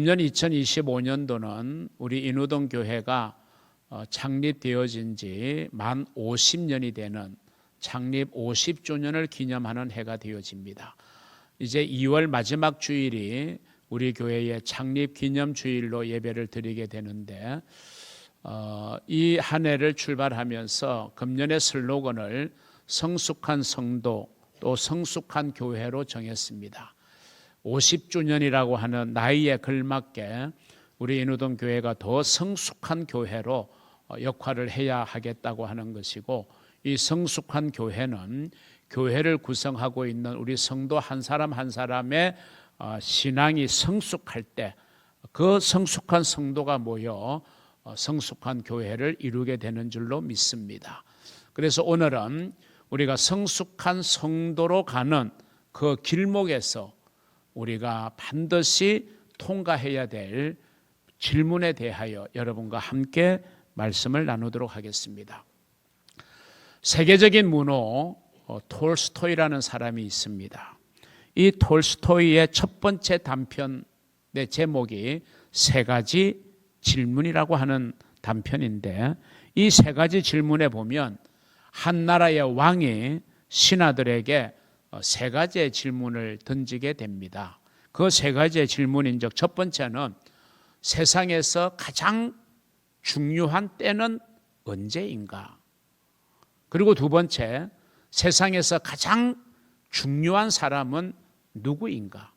금년 2025년도는 우리 인우동 교회가 어, 창립되어진 지 만 50년이 되는 창립 50주년을 기념하는 해가 되어집니다. 이제 2월 마지막 주일이 우리 교회의 창립 기념 주일로 예배를 드리게 되는데 어, 이 한 해를 출발하면서 금년의 슬로건을 성숙한 성도 또 성숙한 교회로 정했습니다. 50주년이라고 하는 나이에 걸맞게 우리 인우동 교회가 더 성숙한 교회로 어, 역할을 해야 하겠다고 하는 것이고 이 성숙한 교회는 교회를 구성하고 있는 우리 성도 한 사람 한 사람의 어, 신앙이 성숙할 때 그 성숙한 성도가 모여 어, 성숙한 교회를 이루게 되는 줄로 믿습니다. 그래서 오늘은 우리가 성숙한 성도로 가는 그 길목에서 우리가 반드시 통과해야 될 질문에 대하여 여러분과 함께 말씀을 나누도록 하겠습니다. 세계적인 문호 어, 톨스토이라는 사람이 있습니다. 이 톨스토이의 첫 번째 단편의 제목이 세 가지 질문이라고 하는 단편인데 이 세 가지 질문에 보면 한 나라의 왕이 신하들에게 어, 세 가지의 질문을 던지게 됩니다. 그 세 가지의 질문인 즉 첫 번째는 세상에서 가장 중요한 때는 언제인가? 그리고 두 번째, 세상에서 가장 중요한 사람은 누구인가?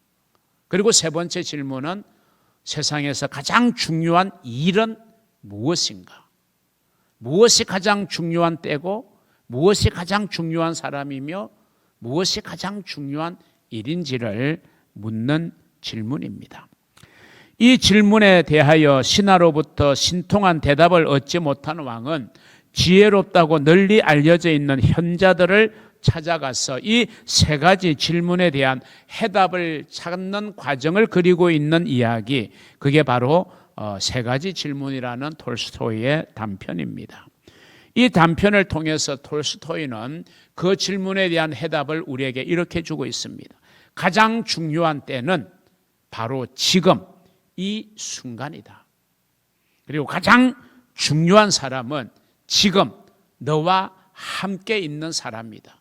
그리고 세 번째 질문은 세상에서 가장 중요한 일은 무엇인가? 무엇이 가장 중요한 때고 무엇이 가장 중요한 사람이며 무엇이 가장 중요한 일인지를 묻는 질문입니다. 이 질문에 대하여 신하로부터 신통한 대답을 얻지 못한 왕은 지혜롭다고 널리 알려져 있는 현자들을 찾아가서 이 세 가지 질문에 대한 해답을 찾는 과정을 그리고 있는 이야기, 그게 바로 어, 세 가지 질문이라는 톨스토이의 단편입니다. 이 단편을 통해서 톨스토이는 그 질문에 대한 해답을 우리에게 이렇게 주고 있습니다. 가장 중요한 때는 바로 지금 이 순간이다. 그리고 가장 중요한 사람은 지금 너와 함께 있는 사람이다.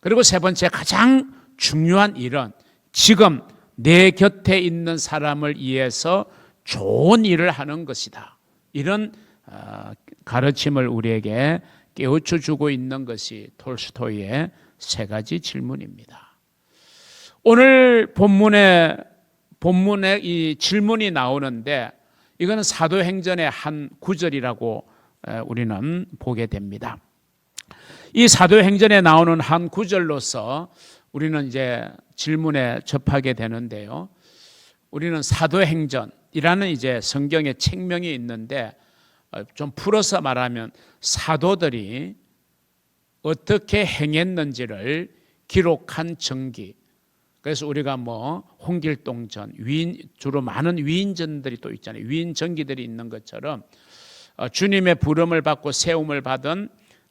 그리고 세 번째 가장 중요한 일은 지금 내 곁에 있는 사람을 위해서 좋은 일을 하는 것이다. 이런 어, 가르침을 우리에게 깨우쳐 주고 있는 것이 톨스토이의 세 가지 질문입니다. 오늘 본문에 본문에 이 질문이 나오는데 이거는 사도행전의 한 구절이라고 우리는 보게 됩니다. 이 사도행전에 나오는 한 구절로서 우리는 이제 질문에 접하게 되는데요. 우리는 사도행전이라는 이제 성경의 책명이 있는데 어, 좀 풀어서 말하면 사도들이 어떻게 행했는지를 기록한 정기. 그래서 우리가 뭐 홍길동전, 위인 주로 많은 위인전들이 또 있잖아요. 위인 전기들이 있는 것처럼 어, 주님의 부름을 받고 세움을 받은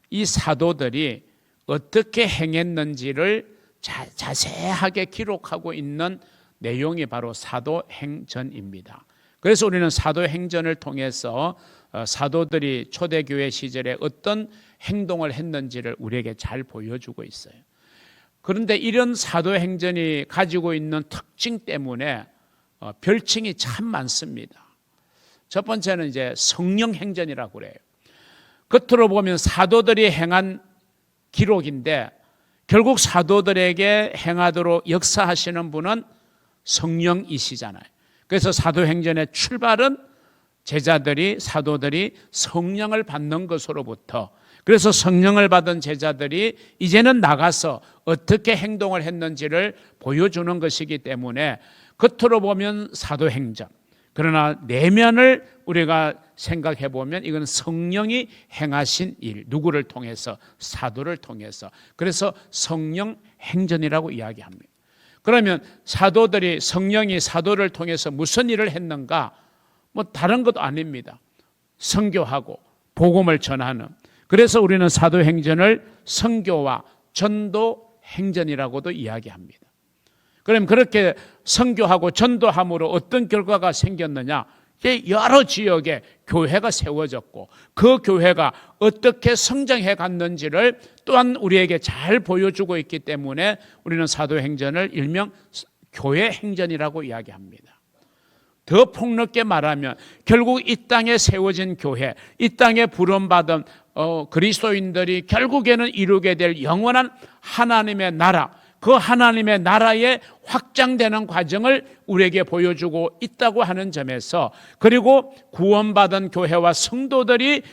이 사도들이 어떻게 행했는지를 자, 자세하게 기록하고 있는 내용이 바로 사도행전입니다. 그래서 우리는 사도행전을 통해서 어, 사도들이 초대교회 시절에 어떤 행동을 했는지를 우리에게 잘 보여주고 있어요. 그런데 이런 사도행전이 가지고 있는 특징 때문에 어, 별칭이 참 많습니다. 첫 번째는 이제 성령 행전이라고 그래요. 겉으로 보면 사도들이 행한 기록인데 결국 사도들에게 행하도록 역사하시는 분은 성령이시잖아요. 그래서 사도행전의 출발은 제자들이 사도들이 성령을 받는 것으로부터 그래서 성령을 받은 제자들이 이제는 나가서 어떻게 행동을 했는지를 보여주는 것이기 때문에 겉으로 보면 사도행전 그러나 내면을 우리가 생각해 보면 이건 성령이 행하신 일, 누구를 통해서 사도를 통해서 그래서 성령 행전이라고 이야기합니다. 그러면 사도들이 성령이 사도를 통해서 무슨 일을 했는가? 뭐 다른 것도 아닙니다. 선교하고 복음을 전하는. 그래서 우리는 사도 행전을 선교와 전도 행전이라고도 이야기합니다. 그럼 그렇게 선교하고 전도함으로 어떤 결과가 생겼느냐? 여러 지역에 교회가 세워졌고 그 교회가 어떻게 성장해 갔는지를 또한 우리에게 잘 보여주고 있기 때문에 우리는 사도행전을 일명 교회 행전이라고 이야기합니다. 더 폭넓게 말하면 결국 이 땅에 세워진 교회, 이 땅에 부름받은 어, 그리스도인들이 결국에는 이루게 될 영원한 하나님의 나라, 그 하나님의 나라의 확장되는 과정을 우리에게 보여주고 있다고 하는 점에서 그리고 구원받은 교회와 성도들이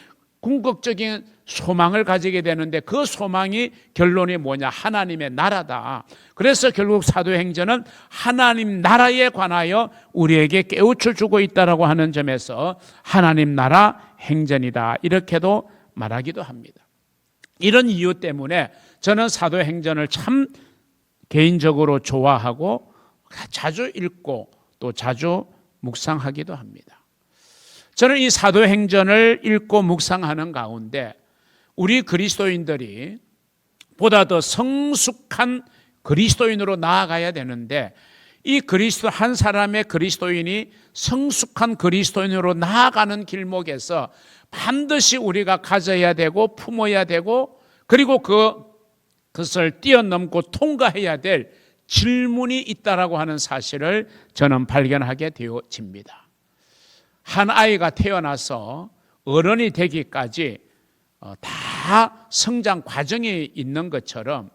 궁극적인 소망을 가지게 되는데 그 소망이 결론이 뭐냐? 하나님의 나라다. 그래서 결국 사도행전은 하나님 나라에 관하여 우리에게 깨우쳐 주고 있다라고 하는 점에서 하나님 나라 행전이다. 이렇게도 말하기도 합니다. 이런 이유 때문에 저는 사도행전을 참 개인적으로 좋아하고 자주 읽고 또 자주 묵상하기도 합니다. 저는 이 사도행전을 읽고 묵상하는 가운데 우리 그리스도인들이 보다 더 성숙한 그리스도인으로 나아가야 되는데 이 그리스도 한 사람의 그리스도인이 성숙한 그리스도인으로 나아가는 길목에서 반드시 우리가 가져야 되고 품어야 되고 그리고 그 그것을 뛰어넘고 통과해야 될 질문이 있다라고 하는 사실을 저는 발견하게 되어집니다. 한 아이가 태어나서 어른이 되기까지 어, 다 성장 과정이 있는 것처럼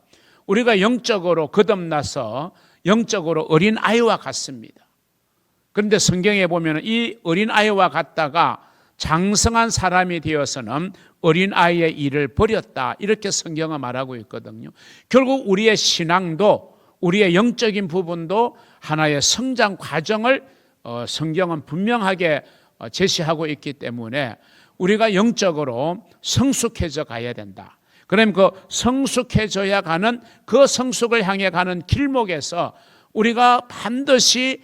우리가 영적으로 거듭나서 영적으로 어린 아이와 같습니다. 그런데 성경에 보면 이 어린 아이와 같다가 장성한 사람이 되어서는 어린 아이의 일을 버렸다 이렇게 성경은 말하고 있거든요. 결국 우리의 신앙도 우리의 영적인 부분도 하나의 성장 과정을 어, 성경은 분명하게 어, 제시하고 있기 때문에 우리가 영적으로 성숙해져 가야 된다. 그럼 그 성숙해져야 가는 그 성숙을 향해 가는 길목에서 우리가 반드시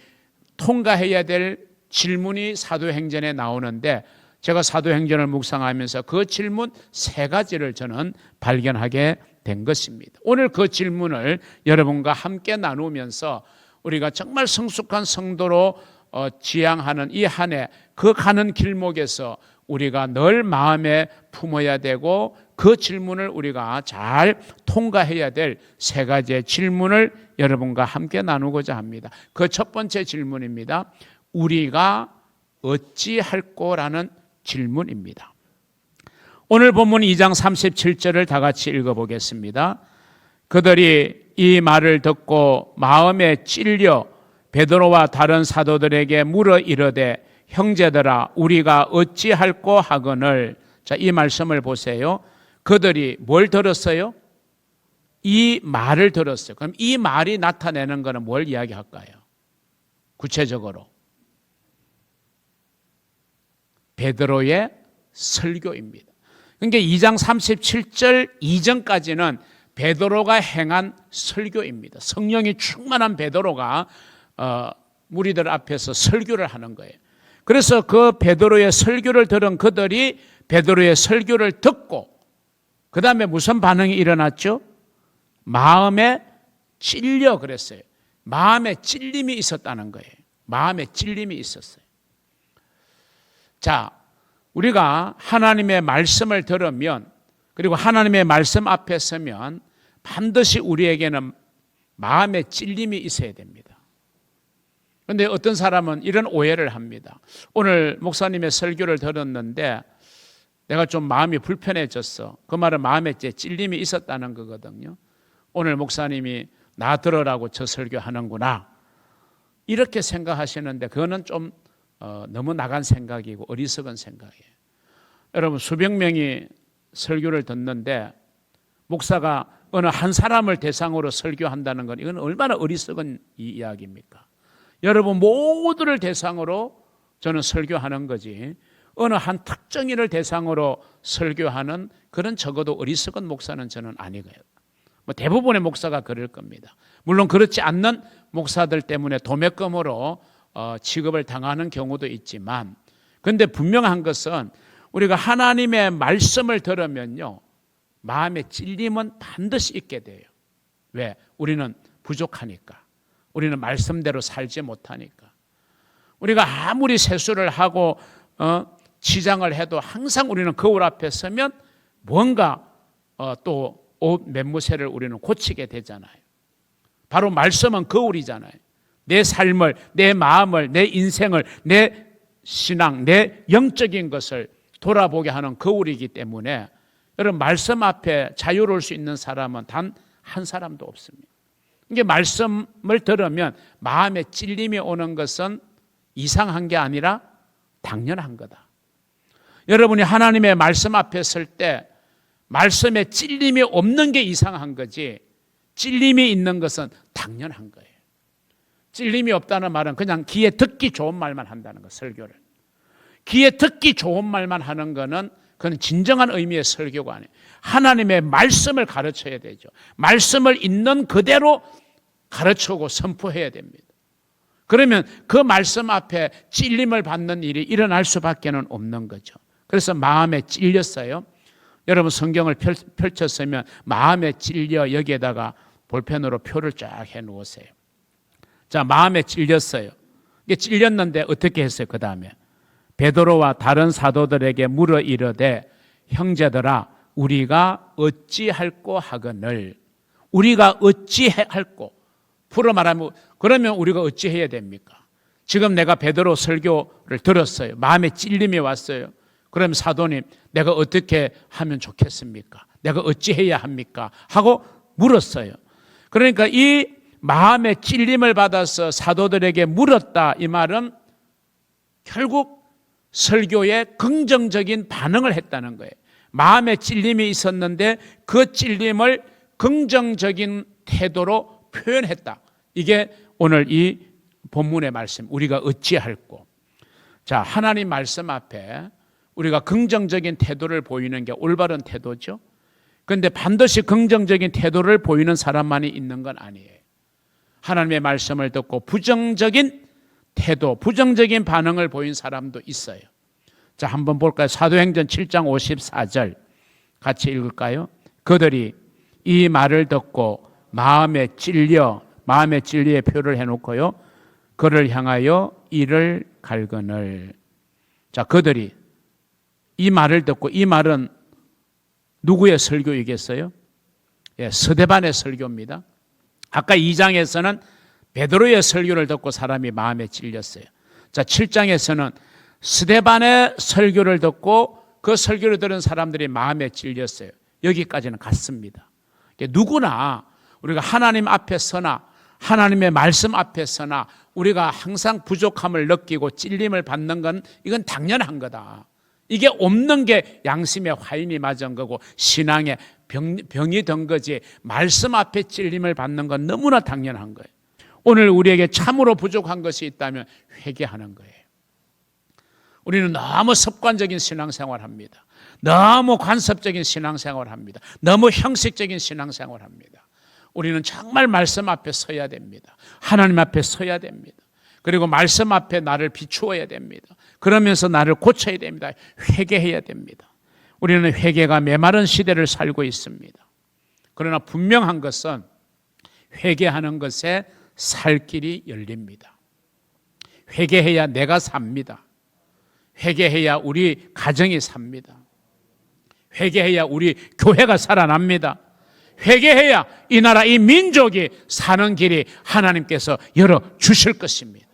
통과해야 될 질문이 사도행전에 나오는데 제가 사도행전을 묵상하면서 그 질문 세 가지를 저는 발견하게 된 것입니다. 오늘 그 질문을 여러분과 함께 나누면서 우리가 정말 성숙한 성도로 어, 지향하는 이 한 해 그 가는 길목에서 우리가 늘 마음에 품어야 되고 그 질문을 우리가 잘 통과해야 될 세 가지의 질문을 여러분과 함께 나누고자 합니다. 그 첫 번째 질문입니다. 우리가 어찌할 거라는 질문입니다. 오늘 본문 2장 37절을 다 같이 읽어보겠습니다. 그들이 이 말을 듣고 마음에 찔려 베드로와 다른 사도들에게 물어 이르되 형제들아 우리가 어찌할꼬 하거늘 자 이 말씀을 보세요. 그들이 뭘 들었어요? 이 말을 들었어요. 그럼 이 말이 나타내는 것은 뭘 이야기할까요? 구체적으로 베드로의 설교입니다. 그러니까 2장 37절 이전까지는 베드로가 행한 설교입니다. 성령이 충만한 베드로가 어, 무리들 앞에서 설교를 하는 거예요. 그래서 그 베드로의 설교를 들은 그들이 베드로의 설교를 듣고 그 다음에 무슨 반응이 일어났죠? 마음에 찔려 그랬어요. 마음에 찔림이 있었다는 거예요. 마음에 찔림이 있었어요. 자, 우리가 하나님의 말씀을 들으면 그리고 하나님의 말씀 앞에 서면 반드시 우리에게는 마음에 찔림이 있어야 됩니다. 그런데 어떤 사람은 이런 오해를 합니다. 오늘 목사님의 설교를 들었는데 내가 좀 마음이 불편해졌어. 그 말은 마음에 찔림이 있었다는 거거든요. 오늘 목사님이 나 들으라고 저 설교하는구나. 이렇게 생각하시는데 그거는 좀 어, 너무 나간 생각이고 어리석은 생각이에요. 여러분 수백 명이 설교를 듣는데 목사가 어느 한 사람을 대상으로 설교한다는 건 이건 얼마나 어리석은 이 이야기입니까? 여러분 모두를 대상으로 저는 설교하는 거지 어느 한 특정인을 대상으로 설교하는 그런 적어도 어리석은 목사는 저는 아니고요. 뭐 대부분의 목사가 그럴 겁니다. 물론 그렇지 않는 목사들 때문에 도매금으로 어, 취급을 당하는 경우도 있지만 근데 분명한 것은 우리가 하나님의 말씀을 들으면요 마음의 찔림은 반드시 있게 돼요. 왜? 우리는 부족하니까. 우리는 말씀대로 살지 못하니까. 우리가 아무리 세수를 하고 어, 치장을 해도 항상 우리는 거울 앞에 서면 뭔가 어, 또옷 맨무새를 우리는 고치게 되잖아요. 바로 말씀은 거울이잖아요. 내 삶을, 내 마음을, 내 인생을, 내 신앙, 내 영적인 것을 돌아보게 하는 거울이기 때문에 여러분 말씀 앞에 자유로울 수 있는 사람은 단 한 사람도 없습니다. 이게 말씀을 들으면 마음에 찔림이 오는 것은 이상한 게 아니라 당연한 거다. 여러분이 하나님의 말씀 앞에 설 때 말씀에 찔림이 없는 게 이상한 거지 찔림이 있는 것은 당연한 거예요. 찔림이 없다는 말은 그냥 귀에 듣기 좋은 말만 한다는 거 설교를. 귀에 듣기 좋은 말만 하는 거는 그건 진정한 의미의 설교가 아니에요. 하나님의 말씀을 가르쳐야 되죠. 말씀을 있는 그대로 가르치고 선포해야 됩니다. 그러면 그 말씀 앞에 찔림을 받는 일이 일어날 수밖에 는 없는 거죠. 그래서 마음에 찔렸어요. 여러분 성경을 펼, 펼쳤으면 마음에 찔려 여기에다가 볼펜으로 표를 쫙 해 놓으세요. 자, 마음에 찔렸어요. 이게 찔렸는데 어떻게 했어요? 그 다음에 베드로와 다른 사도들에게 물어 이르되 형제들아 우리가 어찌할꼬 하거늘 우리가 어찌할꼬 풀어 말하면 그러면 우리가 어찌해야 됩니까? 지금 내가 베드로 설교를 들었어요. 마음에 찔림이 왔어요. 그럼 사도님 내가 어떻게 하면 좋겠습니까? 내가 어찌해야 합니까? 하고 물었어요. 그러니까 이 마음에 찔림을 받아서 사도들에게 물었다 이 말은 결국 설교에 긍정적인 반응을 했다는 거예요. 마음에 찔림이 있었는데 그 찔림을 긍정적인 태도로 표현했다. 이게 오늘 이 본문의 말씀. 우리가 어찌할꼬. 자, 하나님 말씀 앞에 우리가 긍정적인 태도를 보이는 게 올바른 태도죠. 그런데 반드시 긍정적인 태도를 보이는 사람만이 있는 건 아니에요. 하나님의 말씀을 듣고 부정적인 태도, 부정적인 반응을 보인 사람도 있어요. 자, 한번 볼까요? 사도행전 7장 54절 같이 읽을까요? 그들이 이 말을 듣고 마음에 찔려 마음에 찔리의 표를 해놓고요. 그를 향하여 이를 갈거늘. 자, 그들이 이 말을 듣고 이 말은 누구의 설교이겠어요? 예, 서대반의 설교입니다. 아까 2장에서는 베드로의 설교를 듣고 사람이 마음에 찔렸어요. 자, 7장에서는 스데반의 설교를 듣고 그 설교를 들은 사람들이 마음에 찔렸어요. 여기까지는 같습니다. 누구나 우리가 하나님 앞에 서나 하나님의 말씀 앞에 서나 우리가 항상 부족함을 느끼고 찔림을 받는 건 이건 당연한 거다. 이게 없는 게 양심의 화인이 맞은 거고 신앙의 병, 병이 된 거지 말씀 앞에 찔림을 받는 건 너무나 당연한 거예요. 오늘 우리에게 참으로 부족한 것이 있다면 회개하는 거예요. 우리는 너무 습관적인 신앙생활 합니다. 너무 관습적인 신앙생활 합니다. 너무 형식적인 신앙생활 합니다. 우리는 정말 말씀 앞에 서야 됩니다. 하나님 앞에 서야 됩니다. 그리고 말씀 앞에 나를 비추어야 됩니다. 그러면서 나를 고쳐야 됩니다. 회개해야 됩니다. 우리는 회개가 메마른 시대를 살고 있습니다. 그러나 분명한 것은 회개하는 것에 살 길이 열립니다. 회개해야 내가 삽니다. 회개해야 우리 가정이 삽니다. 회개해야 우리 교회가 살아납니다. 회개해야 이 나라 이 민족이 사는 길이 하나님께서 열어 주실 것입니다.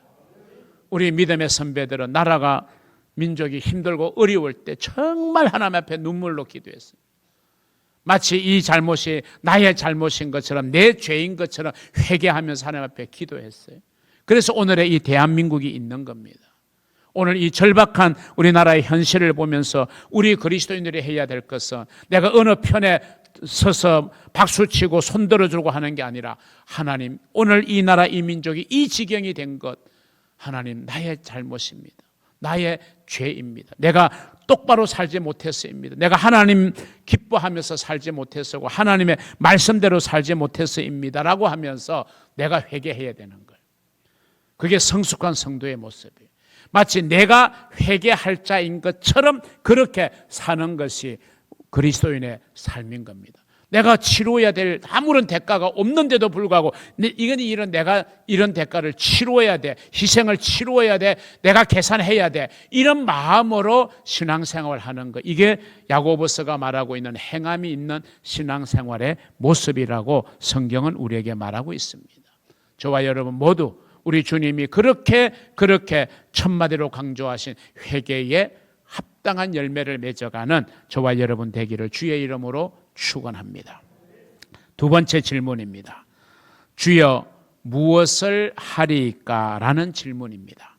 우리 믿음의 선배들은 나라가 민족이 힘들고 어려울 때 정말 하나님 앞에 눈물로 기도했어요. 마치 이 잘못이 나의 잘못인 것처럼 내 죄인 것처럼 회개하면서 하나님 앞에 기도했어요. 그래서 오늘의 이 대한민국이 있는 겁니다. 오늘 이 절박한 우리나라의 현실을 보면서 우리 그리스도인들이 해야 될 것은 내가 어느 편에 서서 박수치고 손들어주고 하는 게 아니라 하나님 오늘 이 나라 이 민족이 이 지경이 된 것 하나님 나의 잘못입니다. 나의 죄입니다. 내가 똑바로 살지 못했어입니다. 내가 하나님 기뻐하면서 살지 못했었고 하나님의 말씀대로 살지 못했어입니다라고 하면서 내가 회개해야 되는 거예요. 그게 성숙한 성도의 모습이에요. 마치 내가 회개할 자인 것처럼 그렇게 사는 것이 그리스도인의 삶인 겁니다. 내가 치료해야 될 아무런 대가가 없는데도 불구하고 내- 이건 이런 내가 이런 대가를 치료해야 돼. 희생을 치료해야 돼. 내가 계산해야 돼. 이런 마음으로 신앙생활을 하는 거. 이게 야고보스가 말하고 있는 행함이 있는 신앙생활의 모습이라고 성경은 우리에게 말하고 있습니다. 저와 여러분 모두 우리 주님이 그렇게 그렇게 천마디로 강조하신 회개의 합당한 열매를 맺어가는 저와 여러분 되기를 주의 이름으로 축원합니다. 두 번째 질문입니다. 주여 무엇을 하리까라는 질문입니다.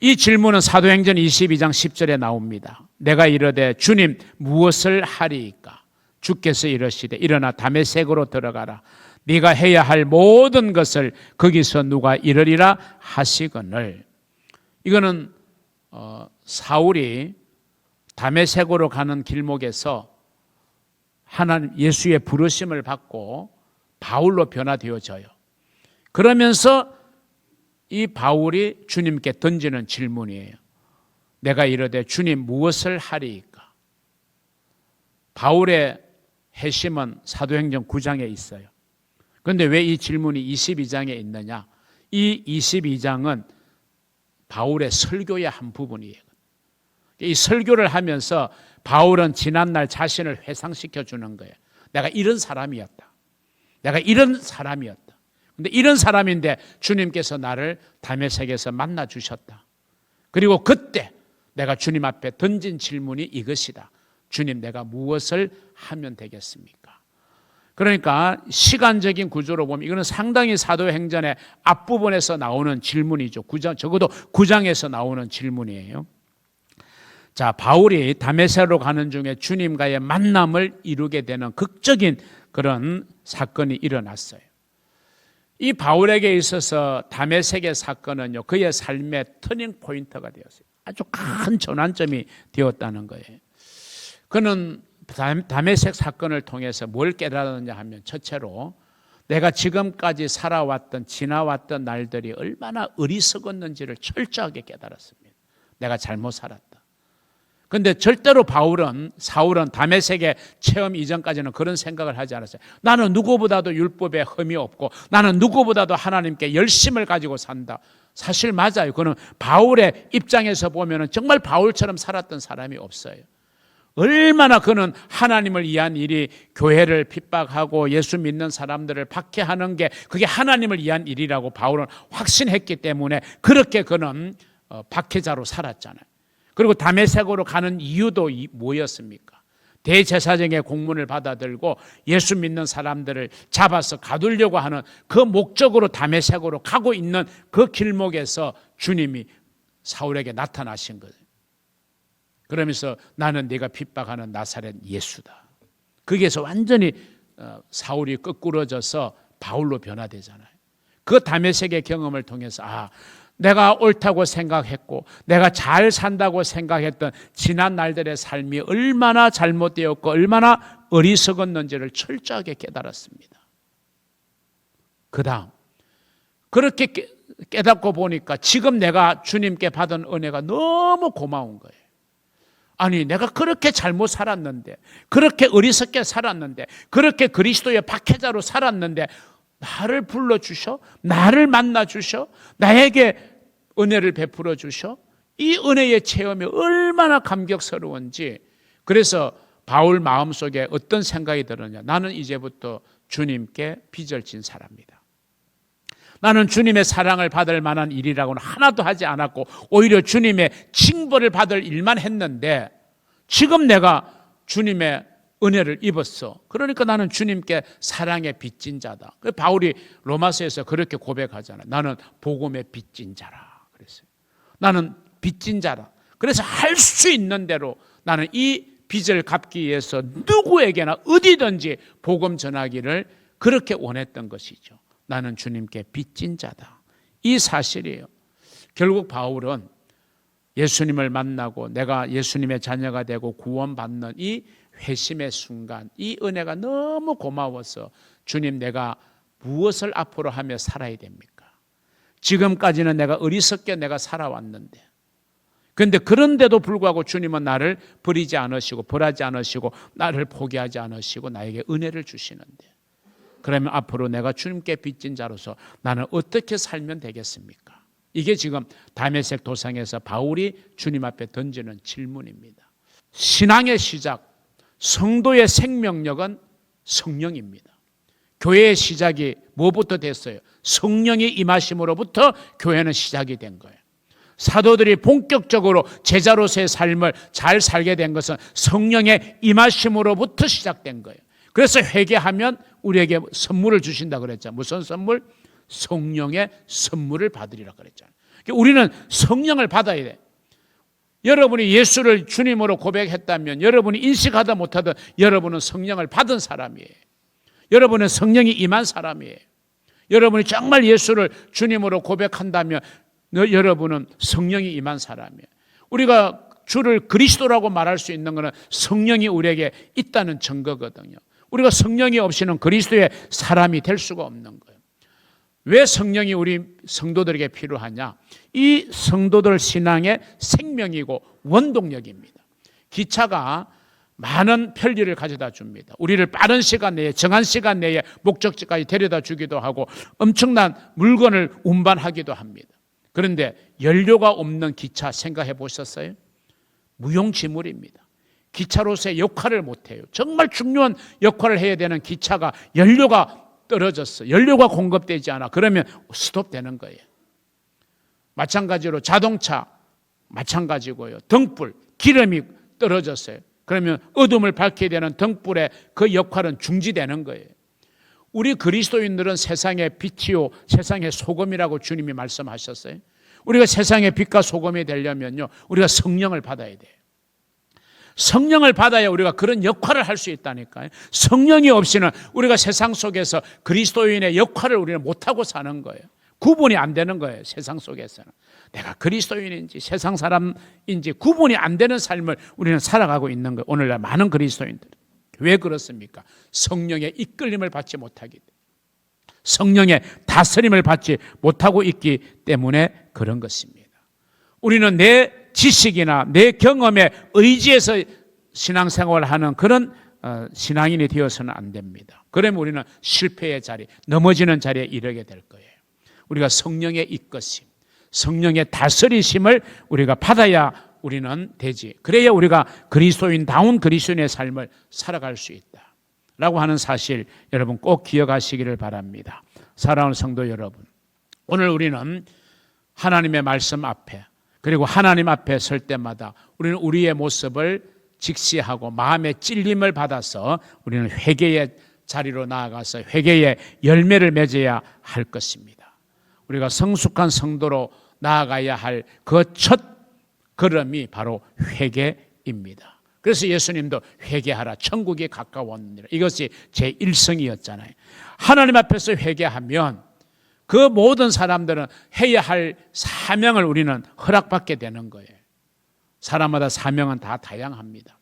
이 질문은 사도행전 22장 10절에 나옵니다. 내가 이르되 주님 무엇을 하리이까? 주께서 이러시되 일어나 담에색으로 들어가라. 네가 해야 할 모든 것을 거기서 누가 이르리라 하시거늘. 이거는 어, 사울이 담에색으로 가는 길목에서 하나님 예수의 부르심을 받고 바울로 변화되어져요. 그러면서 이 바울이 주님께 던지는 질문이에요. 내가 이르되 주님 무엇을 하리이까? 바울의 해심은 사도행전 9장에 있어요. 그런데 왜 이 질문이 22장에 있느냐? 이 22장은 바울의 설교의 한 부분이에요. 이 설교를 하면서 바울은 지난날 자신을 회상시켜 주는 거예요. 내가 이런 사람이었다. 내가 이런 사람이었다. 근데 이런 사람인데 주님께서 나를 담에색에서 만나 주셨다. 그리고 그때 내가 주님 앞에 던진 질문이 이것이다. 주님 내가 무엇을 하면 되겠습니까? 그러니까 시간적인 구조로 보면 이거는 상당히 사도행전의 앞부분에서 나오는 질문이죠. 구장 적어도 구장에서 나오는 질문이에요. 자, 바울이 다메섹으로 가는 중에 주님과의 만남을 이루게 되는 극적인 그런 사건이 일어났어요. 이 바울에게 있어서 다메섹의 사건은요, 그의 삶의 터닝 포인트가 되었어요. 아주 큰 전환점이 되었다는 거예요. 그는 다메섹 사건을 통해서 뭘 깨달았느냐 하면 첫째로 내가 지금까지 살아왔던 지나왔던 날들이 얼마나 어리석었는지를 철저하게 깨달았습니다. 내가 잘못 살았다. 근데 절대로 바울은 사울은 다메섹의 체험 이전까지는 그런 생각을 하지 않았어요. 나는 누구보다도 율법에 흠이 없고 나는 누구보다도 하나님께 열심을 가지고 산다. 사실 맞아요. 그는 바울의 입장에서 보면은 정말 바울처럼 살았던 사람이 없어요. 얼마나 그는 하나님을 위한 일이 교회를 핍박하고 예수 믿는 사람들을 박해하는 게 그게 하나님을 위한 일이라고 바울은 확신했기 때문에 그렇게 그는 어, 박해자로 살았잖아요. 그리고 다메섹으로 가는 이유도 뭐였습니까? 대제사장의 공문을 받아들고 예수 믿는 사람들을 잡아서 가두려고 하는 그 목적으로 다메섹으로 가고 있는 그 길목에서 주님이 사울에게 나타나신 거예요. 그러면서 나는 네가 핍박하는 나사렛 예수다. 거기에서 완전히 어, 사울이 거꾸러져서 바울로 변화되잖아요. 그 다메섹의 경험을 통해서 아 내가 옳다고 생각했고 내가 잘 산다고 생각했던 지난 날들의 삶이 얼마나 잘못되었고 얼마나 어리석었는지를 철저하게 깨달았습니다. 그다음 그렇게 깨닫고 보니까 지금 내가 주님께 받은 은혜가 너무 고마운 거예요. 아니 내가 그렇게 잘못 살았는데 그렇게 어리석게 살았는데 그렇게 그리스도의 박해자로 살았는데 나를 불러 주셔? 나를 만나 주셔? 나에게 은혜를 베풀어 주셔? 이 은혜의 체험이 얼마나 감격스러운지. 그래서 바울 마음속에 어떤 생각이 들었냐? 나는 이제부터 주님께 빚을 진 사람이다. 나는 주님의 사랑을 받을 만한 일이라고는 하나도 하지 않았고 오히려 주님의 징벌을 받을 일만 했는데 지금 내가 주님의 은혜를 입었어. 그러니까 나는 주님께 사랑의 빚진 자다. 그 바울이 로마서에서 그렇게 고백하잖아요. 나는 복음의 빚진 자라. 그랬어요. 나는 빚진 자라. 그래서 할 수 있는 대로 나는 이 빚을 갚기 위해서 누구에게나 어디든지 복음 전하기를 그렇게 원했던 것이죠. 나는 주님께 빚진 자다. 이 사실이에요. 결국 바울은 예수님을 만나고 내가 예수님의 자녀가 되고 구원받는 이 회심의 순간, 이 은혜가 너무 고마워서 주님 내가 무엇을 앞으로 하며 살아야 됩니까? 지금까지는 내가 어리석게 내가 살아왔는데 그런데 그런데도 불구하고 주님은 나를 버리지 않으시고 벌하지 않으시고 나를 포기하지 않으시고 나에게 은혜를 주시는데 그러면 앞으로 내가 주님께 빚진 자로서 나는 어떻게 살면 되겠습니까? 이게 지금 다메섹 도상에서 바울이 주님 앞에 던지는 질문입니다. 신앙의 시작, 성도의 생명력은 성령입니다. 교회의 시작이 뭐부터 됐어요? 성령이 임하심으로부터 교회는 시작이 된 거예요. 사도들이 본격적으로 제자로서의 삶을 잘 살게 된 것은 성령의 임하심으로부터 시작된 거예요. 그래서 회개하면 우리에게 선물을 주신다 그랬죠. 무슨 선물? 성령의 선물을 받으리라 그랬잖아요. 그러니까 우리는 성령을 받아야 돼. 여러분이 예수를 주님으로 고백했다면 여러분이 인식하다 못하던 여러분은 성령을 받은 사람이에요. 여러분은 성령이 임한 사람이에요. 여러분이 정말 예수를 주님으로 고백한다면 너, 여러분은 성령이 임한 사람이에요. 우리가 주를 그리스도라고 말할 수 있는 것은 성령이 우리에게 있다는 증거거든요. 우리가 성령이 없이는 그리스도의 사람이 될 수가 없는 거예요. 왜 성령이 우리 성도들에게 필요하냐? 이 성도들 신앙의 생명이고 원동력입니다. 기차가 많은 편리를 가져다 줍니다. 우리를 빠른 시간 내에 정한 시간 내에 목적지까지 데려다 주기도 하고 엄청난 물건을 운반하기도 합니다. 그런데 연료가 없는 기차 생각해 보셨어요? 무용지물입니다. 기차로서의 역할을 못해요. 정말 중요한 역할을 해야 되는 기차가 연료가 떨어졌어. 연료가 공급되지 않아. 그러면 스톱되는 거예요. 마찬가지로 자동차 마찬가지고요. 등불, 기름이 떨어졌어요. 그러면 어둠을 밝혀야 되는 등불의 그 역할은 중지되는 거예요. 우리 그리스도인들은 세상의 빛이요, 세상의 소금이라고 주님이 말씀하셨어요. 우리가 세상의 빛과 소금이 되려면요, 우리가 성령을 받아야 돼요. 성령을 받아야 우리가 그런 역할을 할 수 있다니까요. 성령이 없이는 우리가 세상 속에서 그리스도인의 역할을 우리는 못하고 사는 거예요. 구분이 안 되는 거예요. 세상 속에서는. 내가 그리스도인인지 세상 사람인지 구분이 안 되는 삶을 우리는 살아가고 있는 거예요. 오늘날 많은 그리스도인들. 왜 그렇습니까? 성령의 이끌림을 받지 못하기 때문에. 성령의 다스림을 받지 못하고 있기 때문에 그런 것입니다. 우리는 내 지식이나 내 경험에 의지해서 신앙생활을 하는 그런 어, 신앙인이 되어서는 안 됩니다. 그러면 우리는 실패의 자리, 넘어지는 자리에 이르게 될 거예요. 우리가 성령의 이끄심, 성령의 다스리심을 우리가 받아야 우리는 되지. 그래야 우리가 그리스도인다운 그리스도인의 삶을 살아갈 수 있다. 라고 하는 사실 여러분 꼭 기억하시기를 바랍니다. 사랑하는 성도 여러분. 오늘 우리는 하나님의 말씀 앞에 그리고 하나님 앞에 설 때마다 우리는 우리의 모습을 직시하고 마음의 찔림을 받아서 우리는 회개의 자리로 나아가서 회개의 열매를 맺어야 할 것입니다. 우리가 성숙한 성도로 나아가야 할 그 첫 걸음이 바로 회개입니다. 그래서 예수님도 회개하라 천국이 가까웠느니라 이것이 제 일성이었잖아요. 하나님 앞에서 회개하면 그 모든 사람들은 해야 할 사명을 우리는 허락받게 되는 거예요. 사람마다 사명은 다 다양합니다.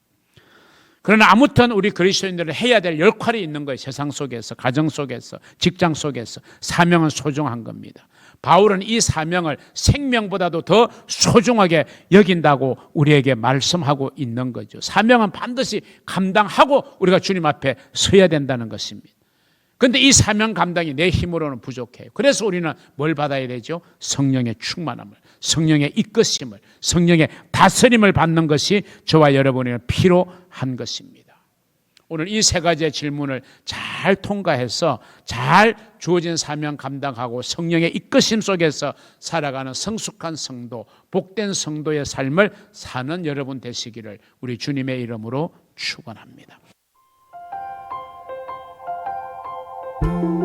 그러나 아무튼 우리 그리스도인들은 해야 될 역할이 있는 거예요. 세상 속에서, 가정 속에서, 직장 속에서 사명은 소중한 겁니다. 바울은 이 사명을 생명보다도 더 소중하게 여긴다고 우리에게 말씀하고 있는 거죠. 사명은 반드시 감당하고 우리가 주님 앞에 서야 된다는 것입니다. 근데 이 사명 감당이 내 힘으로는 부족해요. 그래서 우리는 뭘 받아야 되죠? 성령의 충만함을, 성령의 이끄심을, 성령의 다스림을 받는 것이 저와 여러분에게 필요한 것입니다. 오늘 이 세 가지의 질문을 잘 통과해서 잘 주어진 사명 감당하고 성령의 이끄심 속에서 살아가는 성숙한 성도, 복된 성도의 삶을 사는 여러분 되시기를 우리 주님의 이름으로 축원합니다. Thank